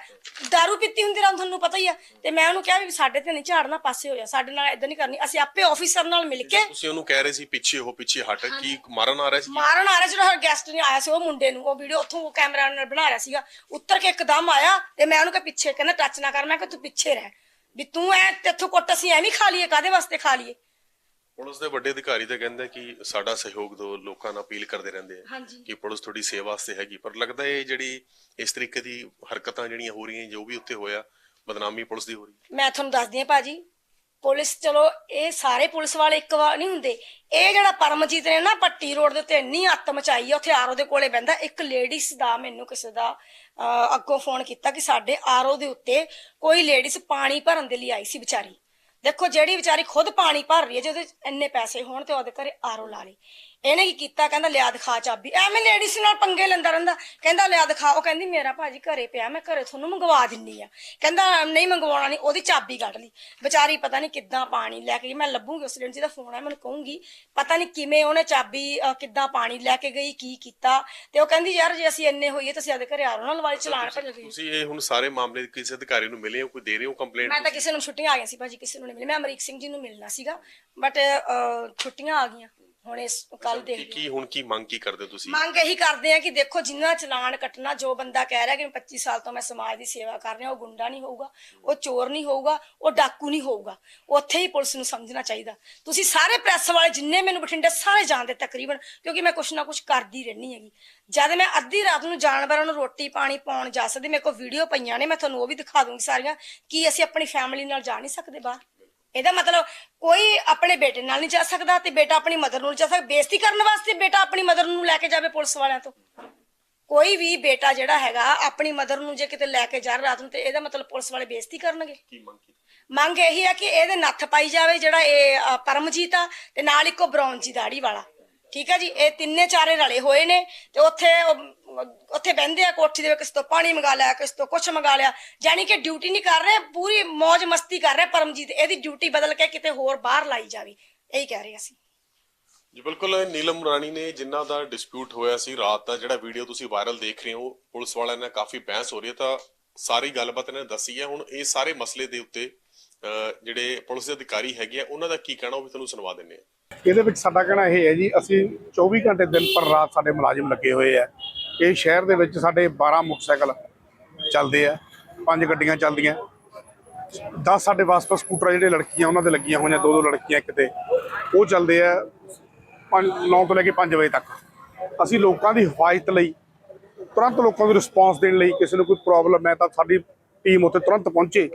दारू ਪੀਤੀ ਹੁੰਦੀ ਰਾਂ ਤੁਹਾਨੂੰ ਪਤਾ ਹੀ ਆ ਤੇ ਮੈਂ ਉਹਨੂੰ ਕਿਹਾ ਵੀ ਸਾਡੇ ਤੇ ਨਹੀਂ ਝਾੜਨਾ ਪਾਸੇ ਹੋ ਜਾ ਸਾਡੇ ਨਾਲ ਇਦਾਂ ਨਹੀਂ ਕਰਨੀ ਅਸੀਂ ਆਪੇ ਆਫੀਸਰ ਨਾਲ ਮਿਲ ਕੇ ਤੁਸੀਂ ਉਹਨੂੰ ਕਹਿ ਰਹੇ ਸੀ ਪਿੱਛੇ ਹੋ ਪਿੱਛੇ ਹਟ ਕੀ ਮਾਰਨ ਆ ਰਿਹਾ ਸੀ ਮਾਰਨ ਆ ਰਿਹਾ ਜਿਹੜਾ ਗੈਸਟ ਨੇ ਆਇਆ ਸੀ ਉਹ ਮੁੰਡੇ ਨੂੰ ਉਹ ਵੀਡੀਓ ਉੱਥੋਂ ਉਹ ਕੈਮਰਾ ਨਾਲ ਬਣਾ ਰਿਹਾ ਸੀਗਾ ਉੱਤਰ ਕੇ ਇੱਕਦਮ ਆਇਆ ਤੇ ਮੈਂ ਉਹਨੂੰ ਕਿਹਾ ਪਿੱਛੇ ਕਹਿੰਦਾ ਟੱਚ ਨਾ ਕਰ ਮੈਂ ਕਿਹਾ ਤੂੰ ਪਿੱਛੇ ਰਹਿ ਵੀ ਤੂੰ ਐ ਤੇਥੋਂ ਕੁੱਟ ਅਸੀਂ ਐਵੇਂ ਖਾ ਲਈਏ ਕਾਦੇ ਵਾਸਤੇ ਖਾ ਲਈਏ ਪੁਲਿਸ ਦੇ ਵੱਡੇ ਅਧਿਕਾਰੀ ਤਾਂ ਕਹਿੰਦੇ ਕਿ ਸਾਡਾ ਸਹਿਯੋਗ ਦਿਓ ਲੋਕਾਂ ਨਾਲ ਅਪੀਲ ਕਰਦੇ ਰਹਿੰਦੇ ਆ ਹਾਂਜੀ। ਕਿ ਪੁਲਿਸ ਤੁਹਾਡੀ ਸੇਵਾ ਵਾਸਤੇ ਹੈਗੀ ਪਰ ਲੱਗਦਾ ਇਹ ਜਿਹੜੀ ਇਸ ਤਰੀਕੇ ਦੀ ਹਰਕਤਾਂ ਜਿਹੜੀਆਂ ਹੋ ਰਹੀਆਂ ਜੋ ਵੀ ਉੱਤੇ ਹੋਇਆ ਬਦਨਾਮੀ ਪੁਲਿਸ ਦੀ ਹੋ ਰਹੀ ਮੈਂ ਤੁਹਾਨੂੰ ਦੱਸਦੀ ਹਾਂ ਭਾਜੀ ਪੁਲਿਸ ਚਲੋ ਇਹ ਸਾਰੇ ਪੁਲਿਸ ਵਾਲੇ ਇੱਕ ਵਾਰ ਨਹੀਂ ਹੁੰਦੇ। ਇਹ ਜਿਹੜਾ ਪਰਮਜੀਤ ਨੇ ਨਾ ਪੱਟੀ ਰੋਡ ਦੇ ਉੱਤੇ ਇੰਨੀ ਅੱਤ ਮਚਾਈ ਆ ਉੱਥੇ ਆਰਓ ਦੇ ਕੋਲੇ ਬੈੰਦਾ ਇੱਕ ਲੇਡੀਜ਼ ਦਾ ਮੈਨੂੰ ਕਿਸੇ ਦਾ ਅਹ, ਅੱਗੋਂ ਫੋਨ ਕੀਤਾ ਕਿ ਸਾਡੇ ਆਰਓ ਦੇ ਉੱਤੇ ਕੋਈ ਲੇਡੀਜ਼ ਪਾਣੀ ਭਰਨ ਦੇ ਲਈ ਆਈ ਸੀ ਵਿਚਾਰੀ। ਦੇਖੋ ਜਿਹੜੀ ਵਿਚਾਰੀ ਖੁਦ ਪਾਣੀ ਭਰ ਰਹੀ ਹੈ ਜਿਹਦੇ 'ਚ ਇੰਨੇ ਪੈਸੇ ਹੋਣ ਤੇ ਉਹਦੇ ਘਰੇ ਆਰਓ ਲਾ ਲਈ ਇਹਨੇ ਕੀ ਕੀਤਾ? ਕਹਿੰਦਾ ਲਿਆ ਦਿਖਾ ਚਾਬੀ। ਐਵੇਂ ਲੇਡੀਜ਼ ਨਾਲ ਪੰਗੇ ਲੈਂਦਾ ਰਹਿੰਦਾ। ਕਹਿੰਦਾ ਲਿਆ ਦਿਖਾ। ਉਹ ਕਹਿੰਦੀ ਮੇਰਾ ਭਾਜੀ ਘਰੇ ਪਿਆ ਮੈਂ ਘਰੇ ਤੁਹਾਨੂੰ ਮੰਗਵਾ ਦਿੰਨੀ ਆ। ਕਹਿੰਦਾ ਨਹੀਂ ਮੰਗਵਾਉਣਾ ਨਹੀਂ। ਉਹਦੀ ਚਾਬੀ ਕੱਢ ਲਈ। ਵਿਚਾਰੀ ਪਤਾ ਨਹੀਂ ਕਿੱਦਾਂ ਪਾਣੀ ਲੈ ਕੇ ਗਈ। ਮੈਂ ਲੱਭੂਗੀ ਉਸ ਦਿਨ ਜਿਹਦਾ ਫੋਨ ਹੈ ਮੈਨੂੰ ਕਹੂੰਗੀ ਪਤਾ ਨਹੀਂ ਕਿਵੇਂ ਉਹਨੇ ਚਾਬੀ ਅਹ, ਕਿੱਦਾਂ ਪਾਣੀ ਲੈ ਕੇ ਗਈ ਕੀ ਕੀਤਾ? ਤੇ ਉਹ ਕਹਿੰਦੀ ਯਾਰ ਜੇ ਅਸੀਂ ਇੰਨੇ ਹੋਈਏ ਤਾਂ ਆਦੇ ਘਰੇ ਆਰੋ ਨਾਲ ਵਾਲੀ ਚਲਾਣ ਭੱਜ ਗਈ ਤੁਸੀਂ ਇਹ ਹੁਣ ਸਾਰੇ ਮਾਮਲੇ ਕਿਸੇ ਅਧਿਕਾਰੀ ਨੂੰ ਮਿਲੇ ਹੋ? ਕੋਈ ਦੇ ਰਹੇ ਹੋ ਕੰਪਲੇਂਟ ਮੈਂ ਤਾਂ ਕਿਸੇ ਨੂੰ ਛੁੱਟੀਆਂ ਆ ਗਈਆਂ ਸੀ ਭਾਜੀ ਕਿਸੇ ਨੂੰ ਨਹੀਂ ਮਿਲੀ ਮੈਂ ਅਮਰੀਕ ਸਿੰਘ ਜੀ ਨੂੰ ਮਿਲਣਾ ਸੀਗਾ ਬਟ ਛੁੱਟੀਆਂ ਆ ਗਈਆਂ। ਹੁਣ ਇਸ ਕੱਲ ਕੀ ਦੇਖ ਕੀ ਹੁਣ ਕੀ ਮੰਗ ਕੀ ਕਰਦੇ ਹੋ ਤੁਸੀਂ? ਮੰਗ ਇਹੀ ਕਰਦੇ ਆ ਕਿ ਦੇਖੋ ਜਿੰਨਾ ਚਲਾਨ ਕੱਟਣਾ ਜੋ ਬੰਦਾ ਕਹਿ ਰਿਹਾ ਕਿ ਮੈਂ 25 ਸਾਲ ਤੋਂ ਮੈਂ ਸਮਾਜ ਦੀ ਸੇਵਾ ਕਰ ਰਿਹਾ ਉਹ ਗੁੰਡਾ ਨਹੀਂ ਹੋਊਗਾ ਉਹ ਚੋਰ ਨਹੀਂ ਹੋਊਗਾ ਉਹ ਡਾਕੂ ਨਹੀਂ ਹੋਊਗਾ। ਉੱਥੇ ਹੀ ਪੁਲਿਸ ਨੂੰ ਸਮਝਣਾ ਚਾਹੀਦਾ। ਤੁਸੀਂ ਸਾਰੇ ਪ੍ਰੈਸ ਵਾਲੇ ਜਿੰਨੇ ਮੈਨੂੰ ਬਠਿੰਡੇ ਸਾਰੇ ਜਾਣਦੇ ਤਕਰੀਬਨ ਕਿਉਂਕਿ ਮੈਂ ਕੁਛ ਨਾ ਕੁਛ ਕਰਦੀ ਰਹਿਣੀ ਹੈਗੀ। ਜਦ ਮੈਂ ਅੱਧੀ ਰਾਤ ਨੂੰ ਜਾਨਵਰਾਂ ਨੂੰ ਰੋਟੀ ਪਾਣੀ ਪਾਉਣ ਜਾ ਸਕਦੀ ਮੇਰੇ ਕੋਲ ਵੀਡੀਓ ਪਈਆਂ ਨੇ ਮੈਂ ਤੁਹਾਨੂੰ ਉਹ ਵੀ ਦਿਖਾ ਦੂੰਗੀ ਸਾਰੀਆਂ ਕੀ ਅਸੀਂ ਆਪਣੀ ਫੈਮਿਲੀ ਨਾਲ ਜਾ ਨਹੀਂ ਸਕਦੇ ਬਾਹਰ। ਇਹਦਾ ਮਤਲਬ ਕੋਈ ਆਪਣੇ ਬੇਟੇ ਨਾਲ ਨਹੀਂ ਜਾ ਸਕਦਾ ਤੇ ਬੇਟਾ ਆਪਣੀ ਮਦਰ ਨੂੰ ਨਹੀਂ ਜਾ ਸਕਦਾ। ਬੇਇੱਜ਼ਤੀ ਕਰਨ ਵਾਸਤੇ ਬੇਟਾ ਆਪਣੀ ਮਦਰ ਨੂੰ ਲੈ ਕੇ ਜਾਵੇ ਪੁਲਿਸ ਵਾਲਿਆਂ ਤੋਂ। ਕੋਈ ਵੀ ਬੇਟਾ ਜਿਹੜਾ ਹੈਗਾ ਆਪਣੀ ਮਦਰ ਨੂੰ ਜੇ ਕਿਤੇ ਲੈ ਕੇ ਜਾ ਰਾਤ ਨੂੰ ਤੇ ਇਹਦਾ ਮਤਲਬ ਪੁਲਿਸ ਵਾਲੇ ਬੇਇੱਜ਼ਤੀ ਕਰਨਗੇ। ਕੀ ਮੰਗ ਕੀ ਮੰਗ ਇਹੀ ਆ ਕਿ ਇਹਦੇ ਨੱਥ ਪਾਈ ਜਾਵੇ ਜਿਹੜਾ ਇਹ ਅ, ਪਰਮਜੀਤ ਆ ਤੇ ਨਾਲ ਇੱਕੋ ਬ੍ਰੌਂਜ ਦਾੜੀ ਵਾਲਾ। ਠੀਕ ਆ ਜੀ? ਇਹ ਤਿੰਨੇ ਚਾਰੇ ਰਲੇ ਹੋਏ ਨੇ ਤੇ ਉੱਥੇ ਉੱਥੇ ਬਹਿੰਦੇ ਆ ਕੋਠੀ ਦੇ ਵਿੱਚ, ਕਿਸੇ ਤੋਂ ਪਾਣੀ ਮੰਗਾ ਲਿਆ, ਕਿਸੇ ਤੋਂ ਕੁਝ ਮੰਗਾ ਲਿਆ। ਯਾਨੀ ਕਿ ਡਿਊਟੀ ਨਹੀਂ ਕਰ ਰਹੇ, ਪੂਰੀ ਮौज ਮਸਤੀ ਕਰ ਰਹੇ ਪਰਮਜੀਤ। ਇਹਦੀ ਡਿਊਟੀ ਬਦਲ ਕੇ ਕਿਤੇ ਹੋਰ ਬਾਹਰ ਲਾਈ ਜਾਵੇ। ਇਹੀ ਕਹਿ ਰਹੇ ਅਸੀਂ। ਜੀ, ਬਿਲਕੁਲ ਨੀਲਮ ਰਾਣੀ ਨੇ ਜਿਨ੍ਹਾਂ ਦਾ ਡਿਸਪਿਊਟ ਹੋਇਆ ਸੀ, ਰਾਤ ਦਾ ਜਿਹੜਾ ਵੀਡੀਓ ਤੁਸੀਂ ਵਾਇਰਲ ਦੇਖ ਰਹੇ ਹੋ, ਪੁਲਿਸ ਵਾਲਿਆਂ ਨਾਲ ਕਾਫੀ ਬਹਿਸ ਹੋ ਰਹੀ ਹੈ, ਤਾਂ ਸਾਰੀ ਗੱਲਬਾਤ ਇਹਨਾਂ ਨੇ ਦੱਸੀ ਹੈ। ਹੁਣ ਇਹ ਸਾਰੇ ਮਸਲੇ ਦੇ ਉੱਤੇ ਜਿਹੜੇ ਪੁਲਿਸ ਦੇ ਅਧਿਕਾਰੀ ਹੈਗੇ ਆ, ਉਹਨਾਂ ਦਾ ਕੀ ਕਹਿਣਾ, ਉਹ ਵੀ ਤੁਹਾਨੂੰ ਸੁਣਵਾ ਦਿੰਨੇ ਆ ਇਹਦੇ ਵਿੱਚ ਸਾਡਾ ਕਹਿਣਾ ਇਹ ਹੈ ਜੀ, ਅਸੀਂ 24 ਘੰਟੇ ਦਿਨ ਪਰ ਰਾਤ ਸਾਡੇ ਮੁਲਾਜ਼ਮ ਲੱਗੇ ਹੋਏ ਆ। ਇਹ ਸ਼ਹਿਰ ਦੇ ਵਿੱਚ ਸਾਡੇ 12 ਮੋਟਰਸਾਈਕਲ ਚੱਲਦੇ ਆ, ਪੰਜ ਗੱਡੀਆਂ ਚੱਲਦੀਆਂ। 10 ਸਾਡੇ ਵਾਸਪਾ ਸਕੂਟਰ ਜਿਹੜੇ ਲੜਕੀਆਂ, ਉਹਨਾਂ ਦੇ ਲੱਗੀਆਂ ਹੋਈਆਂ, ਦੋ ਦੋ ਲੜਕੀਆਂ ਕਿਤੇ ਉਹ ਚੱਲਦੇ ਆ 9 ਤੋਂ ਲੈ ਕੇ 5 ਵਜੇ ਤੱਕ। ਅਸੀਂ ਲੋਕਾਂ ਦੀ ਹਫਾਜ਼ਤ ਲਈ, ਤੁਰੰਤ ਲੋਕਾਂ ਨੂੰ ਰਿਸਪੌਂਸ ਦੇਣ ਲਈ ਕਿਸੇ ਨੂੰ ਕੋਈ ਪ੍ਰੋਬਲਮ ਹੈ ਤਾਂ ਸਾਡੀ ਟੀਮ ਉੱਥੇ ਤੁਰੰਤ ਪਹੁੰਚੇ।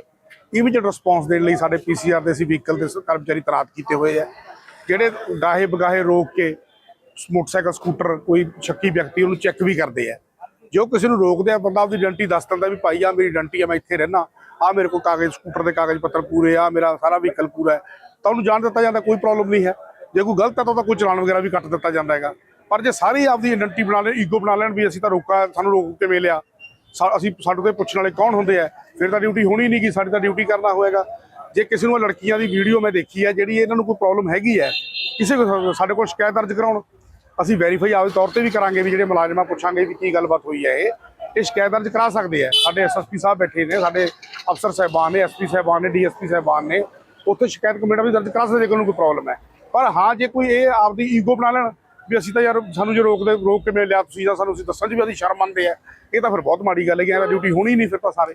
ਇਮੀਡੀਏਟ ਰਿਸਪੌਂਸ ਦੇਣ ਲਈ ਸਾਡੇ ਪੀਸੀਆਰ ਦੇ ਅਸੀਂ ਵਹੀਕਲ ਦੇ ਕਰਮਚਾਰੀ ਤੈਨਾਤ ਕੀਤੇ ਹੋਏ ਆ। ਜਿਹੜੇ ਗਾਹੇ ਬਗਾਹੇ ਰੋਕ ਕੇ ਮੋਟਰਸਾਈਕਲ, ਸਕੂਟਰ, ਕੋਈ ਸ਼ੱਕੀ ਵਿਅਕਤੀ ਉਹਨੂੰ ਚੈੱਕ ਵੀ ਕਰਦੇ ਆ। ਜੋ ਕਿਸੇ ਨੂੰ ਰੋਕਦੇ ਆ, ਬੰਦਾ ਆਪਦੀ ਆਇਡੈਂਟੀ ਦੱਸ ਦਿੰਦਾ ਵੀ ਭਾਈ ਆ ਮੇਰੀ ਆਇਡੈਂਟੀ ਆ, ਮੈਂ ਇੱਥੇ ਰਹਿਣਾ ਆ ਮੇਰੇ ਕੋਲ ਕਾਗਜ਼, ਸਕੂਟਰ ਦੇ ਕਾਗਜ਼ ਪੱਤਰ ਪੂਰੇ ਆ, ਮੇਰਾ ਸਾਰਾ ਵਹੀਕਲ ਪੂਰਾ ਹੈ। ਤਾਂ ਉਹਨੂੰ ਜਾਣ ਦਿੱਤਾ ਜਾਂਦਾ, ਕੋਈ ਪ੍ਰੋਬਲਮ ਨਹੀਂ ਹੈ। ਜੇ ਕੋਈ ਗਲਤ ਹੈ ਤਾਂ ਉਹਦਾ ਕੋਈ ਚਲਾਨ ਵਗੈਰਾ ਵੀ ਕੱਟ ਦਿੱਤਾ ਜਾਂਦਾ ਹੈਗਾ। ਪਰ ਜੇ ਸਾਰੇ ਆਪਦੀ ਆਇਡੈਂਟੀ ਬਣਾ ਲੈਣ ਈਗੋ ਬਣਾ ਲੈਣ ਵੀ ਅਸੀਂ ਤਾਂ ਰੋਕਾ, ਸਾਨੂੰ ਰੋਕ ਕੇ ਮਿਲਿਆ। ਸਾ- ਅਸੀਂ ਸਾਡੇ ਤੋਂ ਪੁੱਛਣ ਵਾਲੇ ਕੌਣ ਹੁੰਦੇ ਆ? ਫਿਰ ਤਾਂ ਡਿਊਟੀ ਹੋਣੀ ਨਹੀਂ ਕਿ ਸਾਡੀ ਤਾਂ ਡਿਊਟੀ ਕਰਨਾ ਹੋਏਗਾ। ਜੇ ਕਿਸੇ ਨੂੰ ਲੜਕੀਆਂ ਦੀ ਵੀਡੀਓ ਮੈਂ ਦੇਖੀ ਹੈ, ਜਿਹੜੀ ਇਹਨਾਂ ਨੂੰ ਕੋਈ ਪ੍ਰੋਬਲਮ ਹੈਗੀ ਹੈ, ਕਿਸੇ ਕੋਲ ਸਾਡੇ ਕੋਲ ਸ਼ਿਕਾਇਤ ਦਰਜ ਕਰਾਉਣ, ਅਸੀਂ ਵੈਰੀਫਾਈ ਆਪਦੇ ਤੌਰ ਤੇ ਵੀ ਕਰਾਂਗੇ ਵੀ ਜਿਹੜੇ ਮੁਲਾਜ਼ਮਾਂ ਪੁੱਛਾਂਗੇ ਵੀ ਕੀ ਗੱਲਬਾਤ ਹੋਈ ਹੈ ਇਹ ਇਹ ਸ਼ਿਕਾਇਤ ਦਰਜ ਕਰਾ ਸਕਦੇ ਆ ਸਾਡੇ ਐਸਐਸਪੀ ਸਾਹਿਬ ਬੈਠੇ ਨੇ, ਸਾਡੇ ਅਫਸਰ ਸਾਹਿਬਾਨ ਨੇ ਐਸਪੀ ਸਾਹਿਬਾਨ ਨੇ ਡੀਐਸਪੀ ਸਾਹਿਬਾਨ ਨੇ, ਉੱਥੇ ਸ਼ਿਕਾਇਤ ਕਮੇਟਾ ਵੀ ਦਰਜ ਕਰਾ ਸਕਦੇ ਜੇ ਕੋਈ ਪ੍ਰੋਬਲਮ ਹੈ। ਪਰ ਹਾਂ, ਜੇ ਕੋਈ ਇਹ ਆਪਦੀ ਈਗੋ ਬਣਾ ਲੈਣ, ਵੀ ਅਸੀਂ ਤਾਂ ਯਾਰ ਸਾਨੂੰ ਜੇ ਰੋਕਦੇ, ਰੋਕ ਕੇ ਮਿਲ ਲਿਆ ਤੁਸੀਂ ਤਾਂ ਸਾਨੂੰ ਅਸੀਂ ਦੱਸਾਂ ਜੀ ਵੀ ਅਸੀਂ ਸ਼ਰਮ ਮੰਨਦੇ ਆ, ਇਹ ਤਾਂ ਫਿਰ ਬਹੁਤ ਮਾੜੀ ਗੱਲ ਹੈ ਕਿ ਇਹਦਾ ਡਿਊਟੀ ਹੋਣੀ ਨਹੀਂ ਫਿਰ ਤਾਂ ਸਾਰੇ।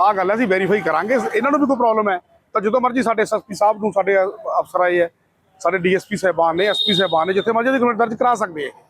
ਆਹ ਗੱਲ ਹੈ, ਅਸੀਂ ਵੈਰੀਫਾਈ ਕਰਾਂਗੇ ਇਹਨਾਂ ਨੂੰ ਵੀ ਕੋਈ ਪ੍ਰੋਬਲਮ ਹੈ। ਤਾਂ ਜਦੋਂ ਮਰਜ਼ੀ ਸਾਡੇ ਐਸਐਸਪੀ ਸਾਹਿਬ ਨੂੰ ਸਾਡੇ ਅਫਸਰ ਆਏ ਹੈ, ਸਾਡੇ ਡੀਐਸਪੀ ਸਾਹਿਬਾਨ ਨੇ ਐਸਪੀ ਸਾਹਿਬਾਨ ਨੇ, ਜਿੱਥੇ ਮਰਜ਼ੀ ਦੀ ਕੰਪਲੇਂਟ ਦਰਜ ਕਰਾ ਸਕਦੇ ਆ